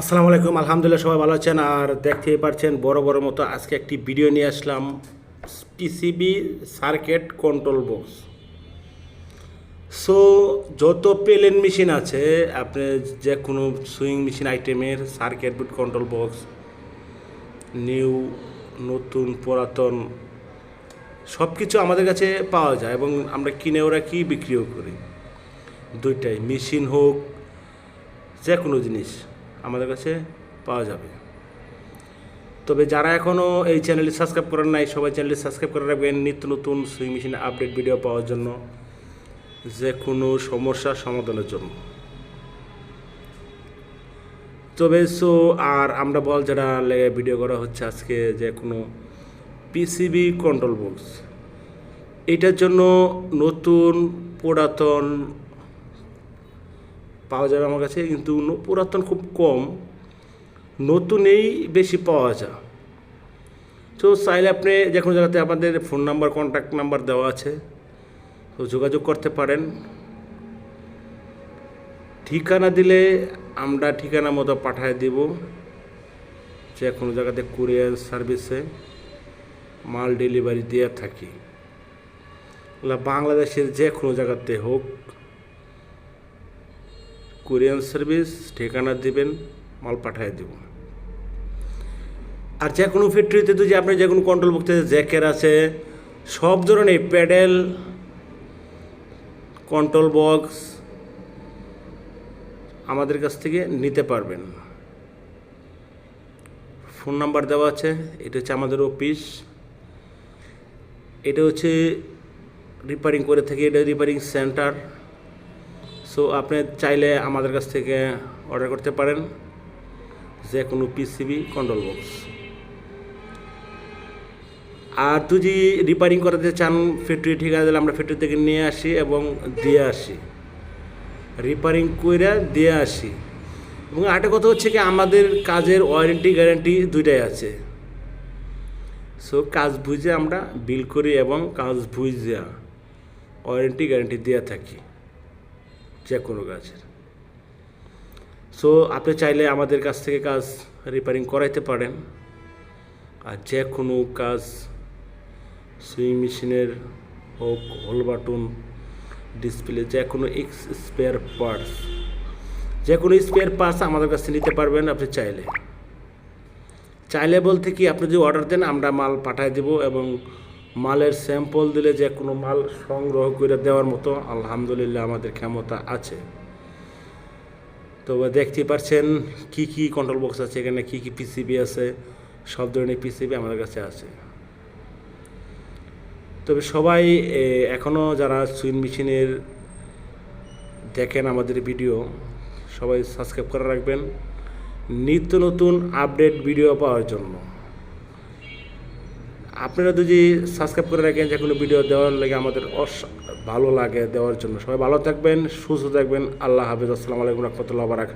আসসালামু আলাইকুম, আলহামদুলিল্লাহ সবাই ভালো আছেন। আর দেখতেই পাচ্ছেন, বড় বড় মতো আজকে একটি ভিডিও নিয়ে আসলাম। PCB circuit control box so যত প্লেন মেশিন আছে, আপনি যে কোনো সুইং মেশিন আইটেমের সার্কিট বুট কন্ট্রোল বক্স নিউ নতুন, পুরাতন সব কিছু আমাদের কাছে পাওয়া যায় এবং আমরা কিনে ওরা রাখি বিক্রিও করি? দুইটাই মেশিন হোক যে কোনো জিনিস। আমাদের কাছে পাওয়া যাবে। তবে যারা এখনও এই চ্যানেলটি সাবস্ক্রাইব করেন নাই, সবাই চ্যানেলটি সাবস্ক্রাইব করে রাখবেন। নিত্য নতুন সুইং মেশিন আপডেট ভিডিও পাওয়ার জন্য যে কোনো সমস্যার সমাধানের জন্য। তবে সো, আর আমরা বল যারা লেগে ভিডিও করা হচ্ছে আজকে যে কোনো পিসিবি কন্ট্রোল বক্স এটার জন্য নতুন পুরাতন পাওয়া যাবে আমার কাছে, কিন্তু পুরাতন খুব কম। নতুনেই বেশি পাওয়া যায়। তো চাইলে আপনি যে কোনো জায়গাতে আমাদের ফোন নাম্বার কন্ট্যাক্ট নাম্বার দেওয়া আছে। তো যোগাযোগ করতে পারেন। ঠিকানা দিলে আমরা ঠিকানা মতো পাঠিয়ে দিব। যে কোনো জায়গাতে কুরিয়ার সার্ভিসে মাল ডেলিভারি দিয়ে থাকি। বাংলাদেশের যে কোনো জায়গাতে হোক। কোরিয়ান সার্ভিস ঠিকানা দিবেন, মাল পাঠিয়ে দেব। আর যে কোনো ফ্যাক্টরিতে যদি আপনি যে কোনো কন্ট্রোল বুকতে জ্যাকের আছে, সব ধরনের প্যাডেল কন্ট্রোল বক্স আমাদের কাছ থেকে নিতে পারবেন। ফোন নাম্বার দেওয়া আছে, এটা হচ্ছে আমাদের অফিস। এটা হচ্ছে রিপেয়ারিং করে থাকি, এটা রিপেয়ারিং সেন্টার সো আপনি চাইলে আমাদের কাছ থেকে অর্ডার করতে পারেন যে কোনো পিসিবি কন্ট্রোল বক্স আর যদি রিপেয়ারিং করাতে চান ফ্যাক্টরি ঠিকানা দিলে আমরা ফ্যাক্টরি থেকে নিয়ে আসি এবং দিয়ে আসি। রিপেয়ারিং করে দিয়ে আসি। এবং আরেকটা কথা হচ্ছে কি, আমাদের কাজের ওয়ারেন্টি গ্যারান্টি দুইটাই আছে। সো কাজ বুঝে আমরা বিল করি এবং কাজ বুঝে ওয়ারেন্টি গ্যারান্টি দিয়ে থাকি। যে কোনো কাজের সো আপনি চাইলে আমাদের কাছ থেকে কাজ রিপেয়ারিং করাইতে পারেন। আর যে কোনো কাজ সুইং মেশিনের হোক হোল বাটন ডিসপ্লে যে কোনো এক্স স্পেয়ার পার্টস যে কোনো স্পেয়ার পার্টস আমাদের কাছ নিতে পারবেন আপনি চাইলে। চাইলে বলতে কি, আপনি যদি অর্ডার দেন, আমরা মাল পাঠিয়ে দেবো এবং মালের স্যাম্পল দিলে যে কোনো মাল সংগ্রহ করে দেওয়ার মতো আলহামদুলিল্লাহ আমাদের ক্ষমতা আছে। তো দেখতে পাচ্ছেন কি কি কন্ট্রোল বক্স আছে এখানে, কি কি পিসিবি আছে, সব ধরনের পিসিবি আমাদের কাছে আছে। তবে সবাই এখনও যারা সুইন মেশিনের দেখেন আমাদের ভিডিও সবাই সাবস্ক্রাইব করে রাখবেন। নিত্য নতুন আপডেট ভিডিও পাওয়ার জন্য। আপনারা যদি সাবস্ক্রাইব করে রাখেন, যে কোনো ভিডিও দেওয়ার লাগে আমাদের অস ভালো লাগে দেওয়ার জন্য। সবাই ভালো থাকবেন, সুস্থ থাকবেন। আল্লাহ হাফিজ। আসসালামু আলাইকুম রহমতুল্লাহ বারাকাত